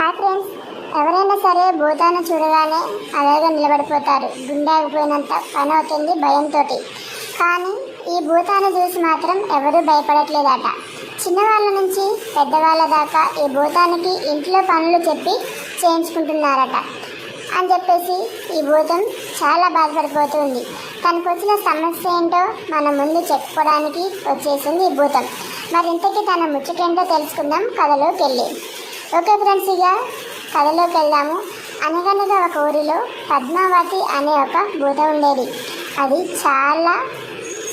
Hi friends ఎవరైనా సరే భూతాన్ని చూడగానే అలాగే నిలబడిపోతారు. గుండాకపోయినంత పని అవుతుంది భయంతో కానీ ఈ భూతాన్ని చూసి మాత్రం ఎవరూ భయపడట్లేదట. చిన్నవాళ్ళ నుంచి పెద్దవాళ్ళ దాకా ఈ భూతానికి ఇంట్లో పనులు చెప్పి చేయించుకుంటున్నారట. అని చెప్పేసి ఈ భూతం చాలా బాధపడిపోతుంది. తనకు వచ్చిన సమస్య ఏంటో మన ముందు చెప్పుకోవడానికి వచ్చేసింది ఈ భూతం. మరింతకీ తన ముచ్చటేంటో తెలుసుకుందాం కథలోకి వెళ్ళి ఓకే ఫ్రెండ్స్ ఇక కథలోకి వెళ్దాము. అనగనగా ఒక ఊరిలో పద్మావతి అనే ఒక భూతం ఉండేది. అది చాలా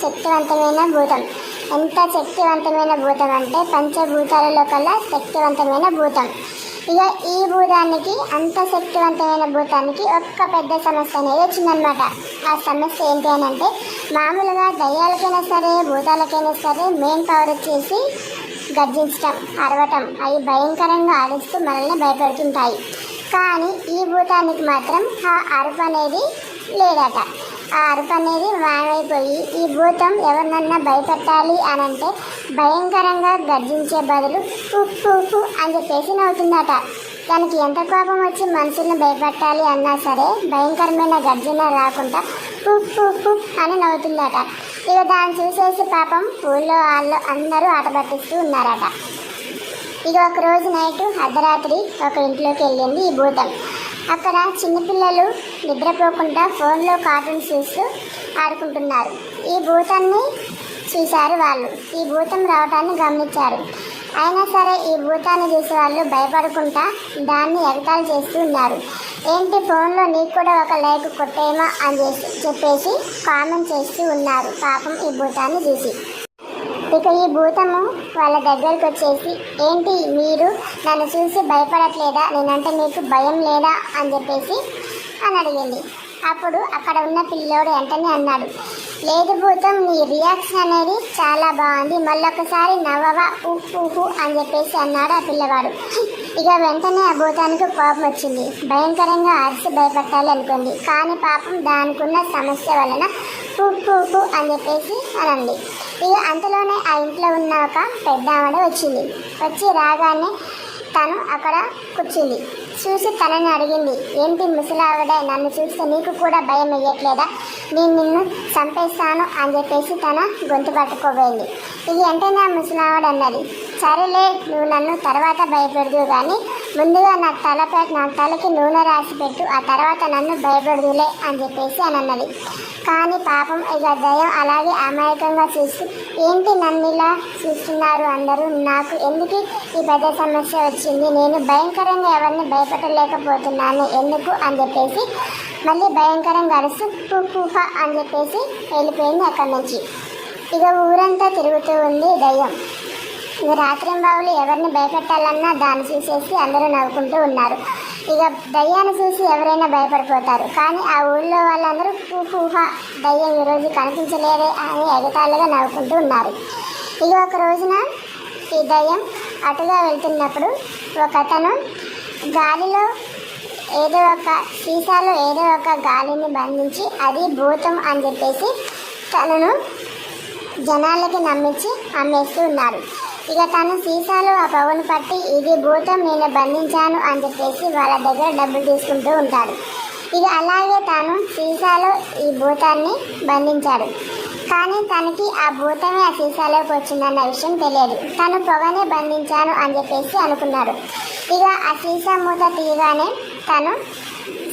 శక్తివంతమైన భూతం. ఎంత శక్తివంతమైన భూతం అంటే పంచభూతాలలో కల్లా శక్తివంతమైన భూతం. ఇక ఈ భూతానికి అంత శక్తివంతమైన భూతానికి ఒక్క పెద్ద సమస్య అనేది వచ్చిందనమాట ఆ సమస్య ఏంటి అని అంటే మామూలుగా దయ్యాలకైనా సరే భూతాలకైనా సరే మెయిన్ పవర్ వచ్చేసి గర్జించటం అరవటం అవి భయంకరంగా అరుస్తూ మనల్ని భయపెడుతుంటాయి. కానీ ఈ భూతానికి మాత్రం ఆ అరుపు అనేది లేదట. ఆ అరుపు అనేది మాయమైపోయి ఈ భూతం ఎవరినన్నా భయపెట్టాలి అని అంటే భయంకరంగా గర్జించే బదులు ఉప్పు ఉప్పు అని చెప్పేసి నవ్వుతుందట. దానికి ఎంత కోపం వచ్చి మనుషుల్ని భయపెట్టాలి అన్నా సరే భయంకరమైన గర్జన రాకుండా ఉప్పు ఉప్పు అని నవ్వుతుందట. ఇక దాన్ని చూసేసి పాపం ఊళ్ళో వాళ్ళు అందరూ ఆట పట్టిస్తూ ఉన్నారట. ఇక ఒక రోజు నైట్ అర్ధరాత్రి ఒక ఇంట్లోకి వెళ్ళింది ఈ భూతం. అక్కడ చిన్నపిల్లలు నిద్రపోకుండా ఫోన్లో కార్టూన్స్ చూస్తూ ఆడుకుంటున్నారు. ఈ భూతాన్ని చూశారు వాళ్ళు. ఈ భూతం రావటాన్ని గమనించారు. అయినా సరే ఈ భూతాన్ని చూసే వాళ్ళు భయపడకుండా దాన్ని ఎగతాలు చేస్తూ ఉన్నారు. ఏంటి ఫోన్లో నీకు కూడా ఒక లైక్ కొట్టేమో అని చేసి చెప్పేసి కామెంట్ చేస్తూ ఉన్నారు. పాపం ఈ భూతాన్ని చూసి. ఇక ఈ భూతము వాళ్ళ దగ్గరికి వచ్చేసి ఏంటి మీరు నన్ను చూసి భయపడట్లేదా? నేనంటే మీకు భయం లేదా? అని చెప్పేసి అని అడిగింది. అప్పుడు అక్కడ ఉన్న పిల్లోడు వెంటనే అన్నాడు లేదు భూతం నీ రియాక్షన్ అనేది చాలా బాగుంది. మళ్ళొకసారి నవ్వవా? ఉహు అని చెప్పేసి అన్నాడు ఆ పిల్లవాడు. ఇక వెంటనే ఆ భూతానికి కోపం వచ్చింది. భయంకరంగా అరిసి భయపెట్టాలి అనుకుంది. కానీ పాపం దానికున్న సమస్య వలన ఉప్పు అని చెప్పేసి అనండి ఇక అంతలోనే ఆ ఇంట్లో ఉన్న ఒక పెద్ద ఆవిడ వచ్చింది. వచ్చి రాగానే తను అక్కడ కూర్చుంది. చూసి తనని అడిగింది ఏంటి ముసలావిడే నన్ను చూస్తే నీకు కూడా భయం వేయట్లేదా? నేను నిన్ను చంపేస్తాను అని చెప్పేసి తన గొంతు పట్టుకోబోయింది. ఇది వెంటనే నా ముసలావిడ అన్నది సరేలే నువ్వు నన్ను తర్వాత భయపెడదు కానీ ముందుగా నా తలపై నా తలకి నూనె రాసి పెట్టు ఆ తర్వాత నన్ను భయపడుదులే అని చెప్పేసి అని అన్నది. కానీ పాపం ఇక దయం అలాగే అమాయకంగా చూసి ఏంటి నన్ను ఇలా చూస్తున్నారు అందరూ? నాకు ఎందుకు ఈ పెద్ద సమస్య వచ్చింది? నేను భయంకరంగా ఎవరిని భయపెట్టలేకపోతున్నాను. ఎందుకు? అని చెప్పేసి మళ్ళీ భయంకరంగా అరుస్తూ పూహ అని చెప్పేసి వెళ్ళిపోయింది అక్కడి నుంచి. ఇక ఊరంతా తిరుగుతూ ఉంది దయ్యం. ఇక రాత్రింబావులు ఎవరిని భయపెట్టాలన్నా దాన్ని చూసేసి అందరూ నవ్వుకుంటూ ఉన్నారు. ఇక దయ్యాన్ని చూసి ఎవరైనా భయపడిపోతారు. కానీ ఆ ఊళ్ళో వాళ్ళందరూ ఊహ దయ్యం ఈరోజు కనిపించలేదే అని ఎగతాళిగా నవ్వుకుంటూ ఉన్నారు. ఇక ఒక రోజున ఈ దయ్యం అటుగా వెళ్తున్నప్పుడు ఒక అతను గాలిలో ఏదో ఒక సీసాలో ఏదో ఒక గాలిని బంధించి అది భూతం అని చెప్పేసి తనను జనాలకి నమ్మించి అమ్మేస్తూ ఉన్నారు. ఇక తను సీసాలో ఆ పవన్ పట్టి ఇది భూతం నేను బంధించాను అని చెప్పేసి వాళ్ళ దగ్గర డబ్బులు తీసుకుంటూ ఉంటాడు. ఇక అలాగే తాను సీసాలో ఈ భూతాన్ని బంధించాడు. కానీ తనకి ఆ భూతమే ఆ సీసాలోకి వచ్చిందన్న విషయం తెలియదు. తను పొగనే బంధించాను అని చెప్పేసి అనుకున్నాడు ఇక ఆ సీసా మూత తీయగానే తను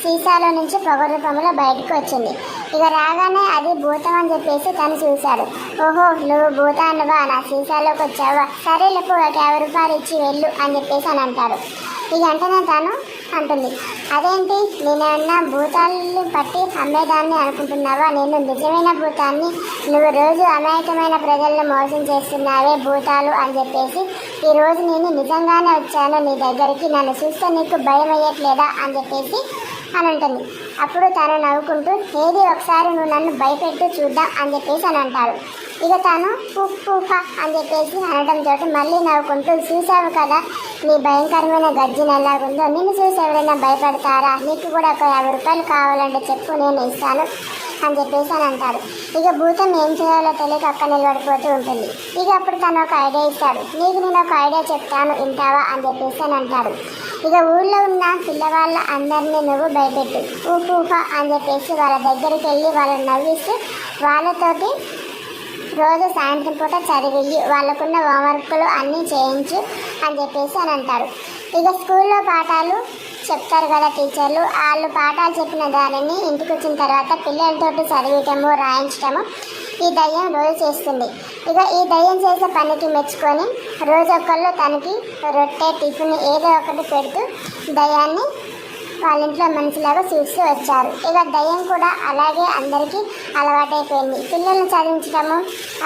సీసాలో నుంచి పొగ రూపంలో బయటకు వచ్చింది. ఇక రాగానే అది భూతం అని చెప్పేసి తను చూశాడు. ఓహో నువ్వు భూతానువా? నా సీసాలోకి వచ్చావా? సరే లేపు ఒక యాభై రూపాయలు ఇచ్చి వెళ్ళు అని చెప్పేసి అని అంటారు ఇక వెంటనే తను అంటుంది. అదేంటి? నేనేమన్నా భూతాన్ని పట్టి అమ్మేదాన్ని అనుకుంటున్నావా? నేను నిజమైన భూతాన్ని నువ్వు రోజు అమాయకమైన ప్రజలను మోసం చేస్తున్నావే భూతాలు అని చెప్పేసి ఈ రోజు నేను నిజంగానే వచ్చాను నీ దగ్గరికి నన్ను చూస్తే నీకు భయం అయ్యట్లేదా? అని చెప్పేసి అని అంటుంది. అప్పుడు తను నవ్వుకుంటూ ఏది ఒకసారి నువ్వు నన్ను భయపెట్టు చూద్దాం అని చెప్పేసి అని అంటాడు. ఇక తను పుప్ప అని చెప్పేసి అనడంతో మళ్ళీ నవ్వుకుంటూ చూసావు కదా. నీ భయంకరమైన గర్జన ఎలాగుందో. నిన్ను చూసి ఎవరైనా భయపడతారా? నీకు కూడా ఒక యాభై రూపాయలు కావాలంటే చెప్పు నేను ఇస్తాను అని చెప్పేసి అని అంటాడు. ఇక భూతం ఏం చేయాలో తెలియక అక్క నిలబడిపోతూ ఉంటుంది. ఇక అప్పుడు తను ఒక ఐడియా ఇస్తాడు. నీకు నేను ఒక ఐడియా చెప్తాను వింటావా అని చెప్పేసి అని అంటాడు. ఇక ఊళ్ళో ఉన్న పిల్లవాళ్ళ అందరినీ నువ్వు భయపెట్టు. ఊహ అని చెప్పేసి వాళ్ళ దగ్గరికి వెళ్ళి వాళ్ళని నవ్విస్తూ వాళ్ళతోటి రోజు సాయంత్రం పూట చదివి వాళ్ళకున్న హోంవర్క్లు అన్నీ చేయించు అని చెప్పేసి అని అంటారు. ఇక స్కూల్లో పాఠాలు చెప్తారు కదా టీచర్లు. వాళ్ళు పాఠాలు చెప్పిన దానిని ఇంటికి వచ్చిన తర్వాత పిల్లలతోటి చదివటము రాయించటము ఈ దయ్యం రోజు చేస్తుంది. ఇక ఈ దయ్యం చేసే పనికి మెచ్చుకొని రోజు ఒకళ్ళు తనకి రొట్టె టిఫిన్ ఏదో ఒకటి పెడుతూ దయ్యాన్ని వాళ్ళ ఇంట్లో మనిషిలాగా చూస్తూ వచ్చారు. ఇక దయ్యం కూడా అలాగే అందరికీ అలవాటైపోయింది. పిల్లల్ని చదివించడము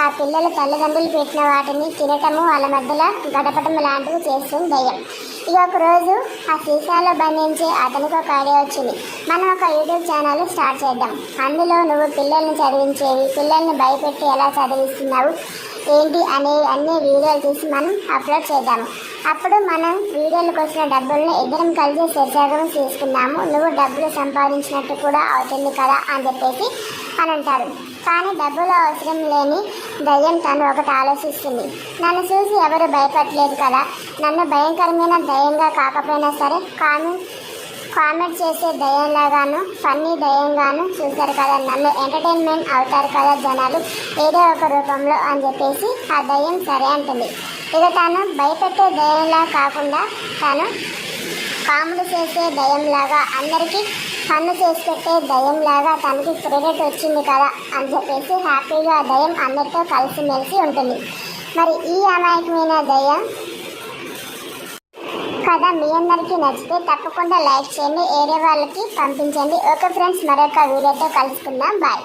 ఆ పిల్లల తల్లిదండ్రులు పెట్టిన వాటిని తినటము వాళ్ళ మధ్యలో గడపటం లాంటివి చేస్తుంది దయ్యం. ఇక ఒకరోజు ఆ సీసాలో బంధించి అతనికి ఒక ఐడియా వచ్చింది. మనం ఒక యూట్యూబ్ ఛానల్ స్టార్ట్ చేద్దాం. అందులో నువ్వు పిల్లల్ని చదివించేవి పిల్లల్ని భయపెట్టి ఎలా చదివిస్తున్నావు ఏంటి అనేవి అన్ని వీడియోలు తీసి మనం అప్లోడ్ చేద్దాము. అప్పుడు మనం వీడియోలకు వచ్చిన డబ్బుల్ని ఇద్దరం కలిసి శరీరం తీసుకున్నాము నువ్వు డబ్బులు సంపాదించినట్టు కూడా అవుతుంది కదా అని చెప్పేసి అని అంటారు. కానీ డబ్బులు అవసరం లేని దయ్యం తను ఒకటి ఆలోచిస్తుంది. నన్ను చూసి ఎవరు భయపడలేదు కదా? నన్ను భయంకరమైన దయ్యంగా కాకపోయినా సరే కానీ కామెంట్ చేసే దయ్యంలాగాను ఫన్నీ దయ్యంగాను చూశారు కదా. నన్ను ఎంటర్టైన్మెంట్ అవుతారు కదా జనాలు. ఏదో ఒక రూపంలో అని చెప్పేసి ఆ దయ్యం సరే అంటుంది. ఇక తాను భయపెట్టే దయ్యంలా కాకుండా తాను పాములు చేసే దయ్యంలాగా అందరికీ పన్ను చేసి పెట్టే దయ్యంలాగా తనకి క్రెడిట్ వచ్చింది కదా అని చెప్పేసి హ్యాపీగా దయ్యం అందరితో కలిసిమెలిసి ఉంటుంది. మరి ఈ అమాయకమైన దయ్యం కథ మీ అందరికీ నచ్చితే తప్పకుండా లైక్ చేయండి ఏరే వాళ్ళకి పంపించండి. ఓకే ఫ్రెండ్స్ మరొక వీడియోతో కలుసుకుందాం. బాయ్.